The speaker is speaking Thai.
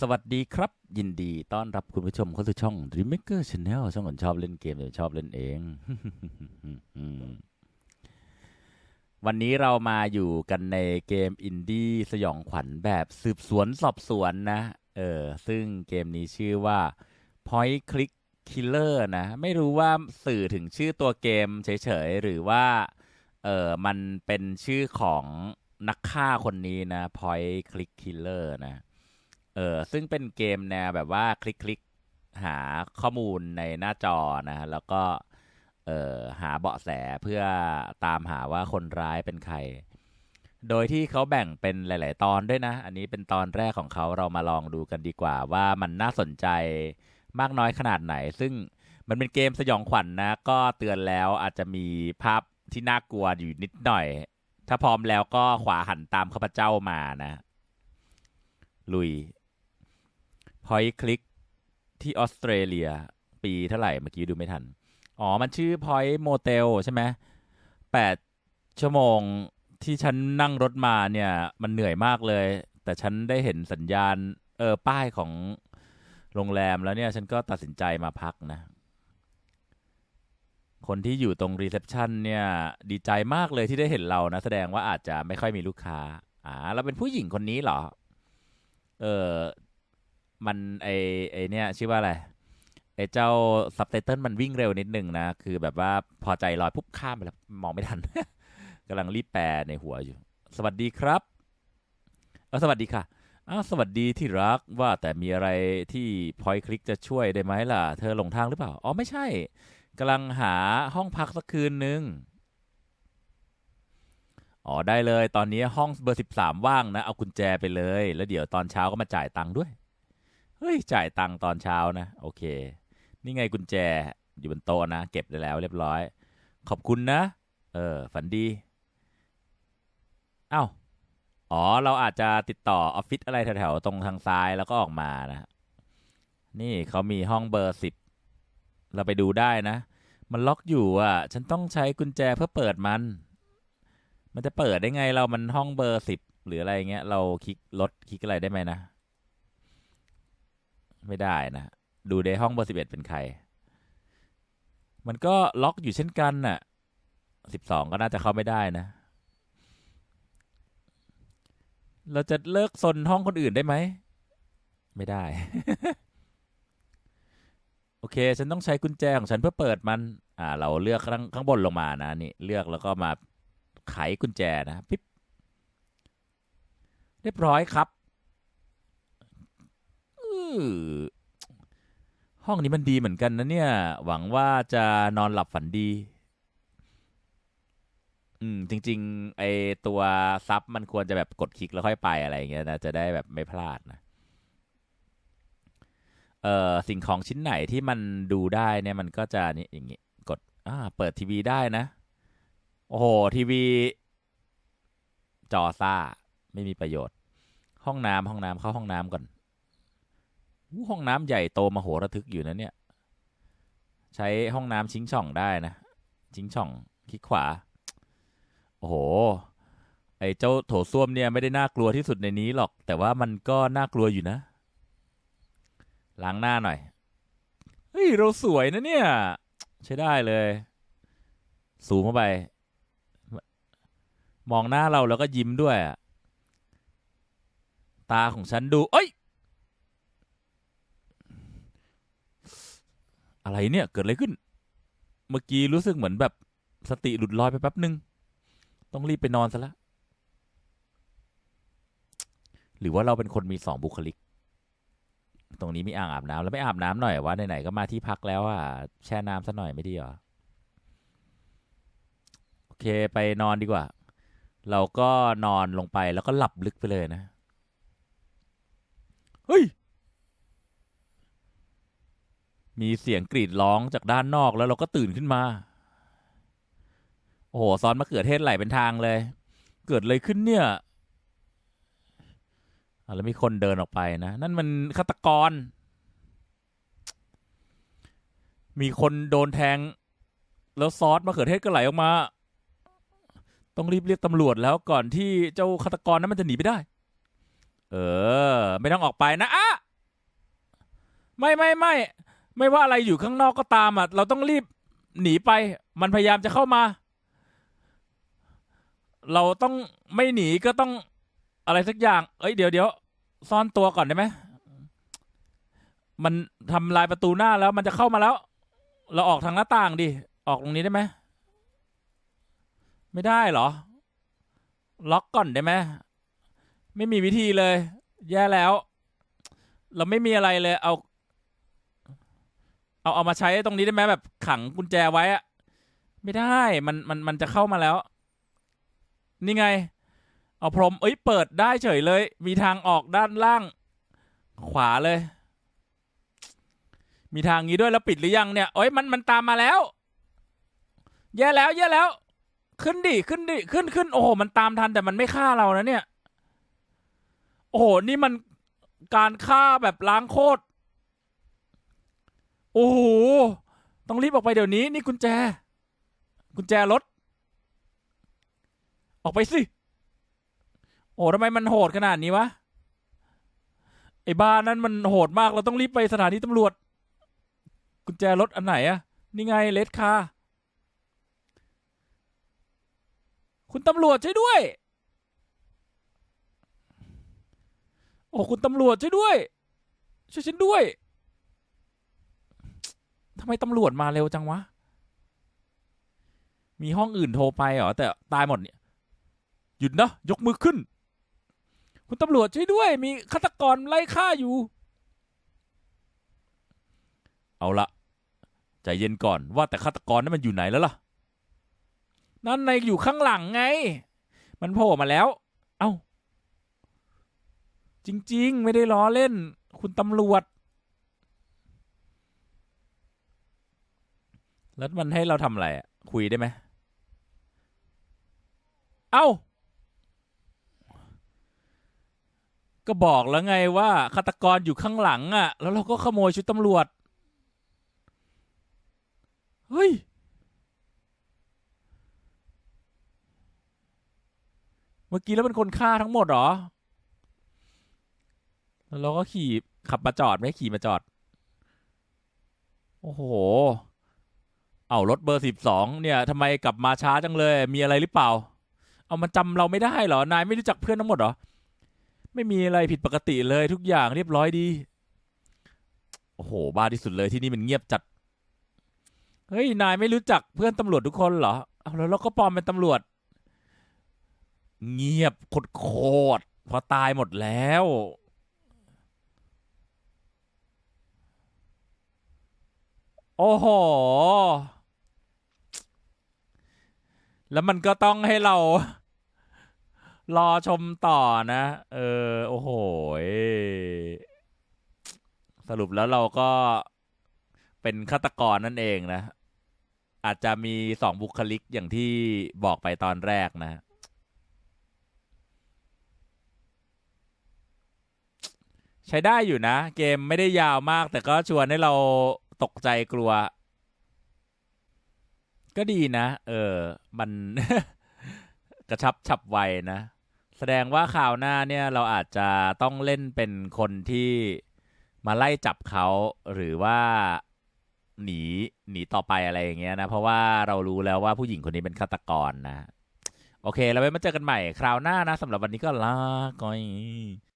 สวัสดีครับ ยินดีต้อนรับคุณผู้ชมเข้าสู่ช่อง Dreammaker Channel ช่องคนชอบเล่นเกมแต่ชอบเล่นเอง วันนี้เรามาอยู่กันในเกมอินดี้สยองขวัญแบบสืบสวนสอบสวนนะ เออ ซึ่งเกมนี้ชื่อว่า Point Click Killer นะ ไม่รู้ว่าสื่อถึงชื่อตัวเกมเฉยๆ หรือว่า เออมันเป็นชื่อของนักฆ่าคนนี้นะ Point Click Killer นะ เออซึ่งเป็นเกมแนวแบบว่าคลิกคลิกหาข้อมูลในหน้าจอนะแล้วก็เออหาเบาะแสเพื่อตามหาว่าคนร้ายเป็นใคร โดยที่เขาแบ่งเป็นหลาย ๆ ตอนด้วยนะ อันนี้เป็นตอนแรกของเขาเรามาลองดูกันดีกว่า ว่ามันน่าสนใจมากน้อยขนาดไหน ซึ่งมันเป็นเกมสยองขวัญนนะ ก็เตือนแล้วอาจจะมีภาพที่น่ากลัวอยู่นิดหน่อย ถ้าพร้อมแล้วก็ขวาหันตามข้าพเจ้ามานะ ลุย พอยคลิกที่ออสเตรเลีย ปีเท่าไหร่เมื่อกี้ดูไม่ทัน อ๋อ มันชื่อพอยโมเตลใช่ไหมแปดชั่วโมงที่ฉันนั่งรถมาเนี่ย มันเหนื่อยมากเลย แต่ฉันได้เห็นสัญญาณ เออ ป้ายของโรงแรมแล้วเนี่ย ฉันก็ตัดสินใจมาพักนะ คนที่อยู่ตรงรีเซพชันเนี่ย ดีใจมากเลยที่ได้เห็นเรานะ แสดงว่าอาจจะไม่ค่อยมีลูกค้า อ่าเราเป็นผู้หญิงคนนี้เหรอ เออ มันไอไอเนี่ยชื่อว่าอะไรไอเจ้าซับไตเติลมันวิ่งเร็วนิดนึงนะ คือแบบว่าพอใจลอยปุ๊บข้ามไปแล้วมองไม่ทัน กำลังรีบแปลในหัวอยู่ สวัสดีครับเออสวัสดีค่ะอ้าวสวัสดีที่รักว่าแต่มีอะไรที่พอยคลิกจะช่วยได้ไหมล่ะ เธอหลงทางหรือเปล่า อ๋อไม่ใช่กำลังหาห้องพักสักคืนนึงอ๋อได้เลย ตอนนี้ห้องเบอร์สิบสามว่างนะ เอากุญแจไปเลย แล้วเดี๋ยวตอนเช้าก็มาจ่ายตังค์ด้วย ฮ้ย จ่ายตังค์ตอนเช้านะ โอเค นี่ไงกุญแจอยู่บนโต๊ะนะ เก็บได้แล้วเรียบร้อย ขอบคุณนะ เออ ฝันดีเอ้าอ๋อ เราอาจจะติดต่อออฟฟิศอะไรแถวๆตรงทางซ้ายแล้วก็ออกมานะ นี่เขามีห้องเบอร์สิบ เราไปดูได้นะ มันล็อกอยู่อะ ฉันต้องใช้กุญแจเพื่อเปิดมัน มันจะเปิดได้ไงเรา มันห้องเบอร์สิบหรืออะไรเงี้ย เราคลิกลดคลิกอะไรได้ไหมนะ ไม่ได้นะ ดูในห้องเบอร์สิบเอ็ดเป็นใคร มันก็ล็อกอยู่เช่นกันน่ะสิบสองก็น่าจะเข้าไม่ได้นะ เราจะเลิกซนห้องคนอื่นได้ไหม ไม่ได้ โอเค ฉันต้องใช้กุญแจของฉันเพื่อเปิดมัน อ่า เราเลือกข้างข้างบนลงมานะนี่ เลือกแล้วก็มาไขกุญแจนะปิ๊บเรียบร้อยครับ ห้องนี้มันดีเหมือนกันนะเนี่ย หวังว่าจะนอนหลับฝันดี อืม จริง ๆ ไอตัวซับมันควรจะแบบกดคลิกแล้วค่อยไปอะไรอย่างเงี้ยนะ จะได้แบบไม่พลาดนะ เอ่อ สิ่งของชิ้นไหนที่มันดูได้เนี่ยมันก็จะนี่อย่างงี้ กด อ่า เปิดทีวีได้นะ โอ้โห ทีวี จอซ่า ไม่มีประโยชน์ ห้องน้ำห้องน้ำเข้าห้องน้ำก่อน ห้องน้ำใหญ่โตมโหระทึกอยู่นะเนี่ย ใช้ห้องน้ำชิงช่องได้นะ ชิงช่องคลิกขวา โอ้โห ไอ้เจ้าโถส้วมเนี่ยไม่ได้น่ากลัวที่สุดในนี้หรอก แต่ว่ามันก็น่ากลัวอยู่นะ ล้างหน้าหน่อย เฮ้ย เราสวยนะเนี่ย ใช้ได้เลย สูงเข้าไป มองหน้าเราแล้วก็ยิ้มด้วย ตาของฉันดู เอ้ย อะไรเนี่ยเกิดอะไรขึ้น เมื่อกี้รู้สึกเหมือนแบบสติหลุดลอยไปแป๊บหนึ่งต้องรีบไปนอนซะละ หรือว่าเราเป็นคนมีสองบุคลิก ตรงนี้มีอ่างอาบน้ำแล้วไม่อาบน้ำหน่อยวะไหนๆก็มาที่พักแล้วอะแช่น้ำซะหน่อยไม่ดีเหรอโอเคไปนอนดีกว่า เราก็นอนลงไปแล้วก็หลับลึกไปเลยนะ เฮ้ย มีเสียงกรีดร้องจากด้านนอกแล้วเราก็ตื่นขึ้นมา โอ้โหซอนมะเขือเทศไหลเป็นทางเลย เกิดอะไรขึ้นเนี่ยอะแล้วมีคนเดินออกไปนะ นั่นมันฆาตกร มีคนโดนแทง แล้วซอสมะเขือเทศก็ไหลออกมา ต้องรีบเรียกตำรวจแล้วก่อนที่เจ้าฆาตกรนั้นมันจะหนีไปได้ เออ ไม่ต้องออกไปนะอะไม่ไม่ไม่ ไม่ว่าอะไรอยู่ข้างนอกก็ตามอะเราต้องรีบหนีไป มันพยายามจะเข้ามา เราต้องไม่หนีก็ต้องอะไรสักอย่าง เอ้ยเดี๋ยวเดี๋ยวซ่อนตัวก่อนได้ไหมมันทำลายประตูหน้าแล้ว มันจะเข้ามาแล้ว เราออกทางหน้าต่างดิออกตรงนี้ได้ไหมไม่ได้เหรอ ล็อกก่อนได้ไหมไม่มีวิธีเลย แย่แล้ว เราไม่มีอะไรเลย เอา เอาเอามาใช้ตรงนี้ได้ไหมแบบขังกุญแจไว้อะไม่ได้มันมันมันจะเข้ามาแล้ว นี่ไง เอาพรมเอ้ยเปิดได้เฉยเลย มีทางออกด้านล่าง ขวาเลย มีทางนี้ด้วยแล้วปิดหรือยังเนี่ยเอ้ยมันมันตามมาแล้วแย่แล้วแย่แล้ว ขึ้นดิขึ้นดิขึ้นขึ้นโอ้โหมันตามทันแต่มันไม่ฆ่าเรานะเนี่ย โอ้โหนี่มันการฆ่าแบบล้างโคตร โอ้โห ต้องรีบออกไปเดี๋ยวนี้ นี่กุญแจ กุญแจรถ ออกไปสิ โอ้ทำไมมันโหดขนาดนี้วะ ไอ้บ้านนั้นมันโหดมาก เราต้องรีบไปสถานีตำรวจ กุญแจรถอันไหนอะนี่ไงเลดคาร์คุณตำรวจช่วยด้วย โอ้ คุณตำรวจช่วยด้วย ช่วยฉันด้วยำไมตำรวจมาเร็วจังวะ มีห้องอื่นโทรไปเหรอ แต่ตายหมดเนี่ย หยุดนะ ยกมือขึ้น คุณตำรวจช่วยด้วย มีฆาตกรไล่ฆ่าอยู่ เอาละใจเย็นก่อนว่าแต่ฆาตกรนั้นมันอยู่ไหนแล้วล่ะ นั่นในอยู่ข้างหลังไง มันโผล่มาแล้ว เอ้า จริง ๆ ไม่ได้ล้อเล่น คุณตำรวจ แล้วมันให้เราทำอะไรอะคุยได้ไหม เอ้า ก็บอกแล้วไงว่าฆาตกรอยู่ข้างหลังอะ่ะ แล้วเราก็ขโมยชุดตำรวจ เฮ้ย เมื่อกี้แล้วเป็นคนฆ่าทั้งหมดเหรอ แล้วเราก็ขี่ขับมาจอดไม่ขี่มาจอด โอ้โห เอารถเบอร์สิบสองเนี่ยทำไมกลับมาช้าจังเลย มีอะไรหรือเปล่า เอามันจำเราไม่ได้เหรอนายไม่รู้จักเพื่อนทั้งหมดเหรอไม่มีอะไรผิดปกติเลยทุกอย่างเรียบร้อยดี โอ้โห บ้าที่สุดเลยที่นี่มันเงียบจัด เฮ้ย นายไม่รู้จักเพื่อนตำรวจทุกคนเหรอเอาแล้วเราก็ปลอมเป็นตำรวจ เงียบโคตรๆเพอตายหมดแล้ว โอ้โห แล้วมันก็ต้องให้เรา รอชมต่อนะ เออ โอ้โห สรุปแล้วเราก็เป็นฆาตกรนั่นเองนะ อาจจะมีสองบุคลิกอย่างที่บอกไปตอนแรกนะ ใช้ได้อยู่นะ เกมไม่ได้ยาวมาก แต่ก็ชวนให้เราตกใจกลัว ก็ดีนะ เออ มันกระชับฉับไวนะ แสดงว่าข่าวหน้าเนี่ยเราอาจจะต้องเล่นเป็นคนที่มาไล่จับเขาหรือว่าหนีหนีต่อไปอะไรอย่างเงี้ยนะ เพราะว่าเรารู้แล้วว่าผู้หญิงคนนี้เป็นฆาตกรนะ โอเคแล้วไว้มาเจอกันใหม่ คราวหน้านะสำหรับวันนี้ก็ลาก่อย